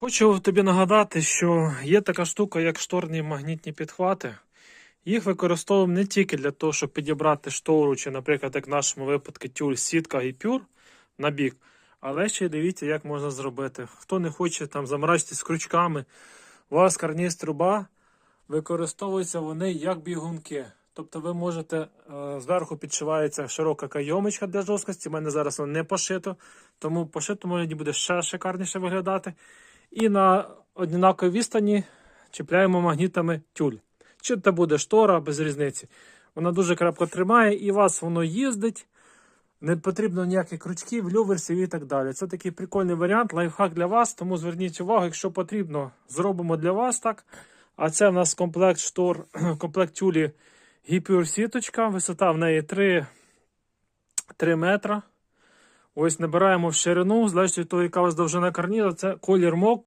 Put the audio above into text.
Хочу тобі нагадати, що є така штука, як шторні магнітні підхвати. Їх використовуємо не тільки для того, щоб підібрати штору, чи, наприклад, як в нашому випадку тюль, сітка і пюр на бік. Але ще й дивіться, як можна зробити. Хто не хоче там заморачитись з крючками, у вас карніз труба, використовуються вони як бігунки. Тобто ви можете, е, зверху підшивається широка кайомочка для жорсткості. У мене зараз воно не пошито, тому пошито може буде ще шикарніше виглядати. І на однаковій відстані чіпляємо магнітами тюль. Чи це буде штора, без різниці. Вона дуже крепко тримає і вас воно їздить. Не потрібно ніяких крючків, люверсів і так далі. Це такий прикольний варіант, лайфхак для вас, тому зверніть увагу, якщо потрібно, зробимо для вас так. А це в нас комплект штор, комплект тюлі гіпюр сіточка. Висота в неї 3, 3 метра. Ось набираємо в ширину, залежно від того, яка у вас довжина карніза, це колір мок,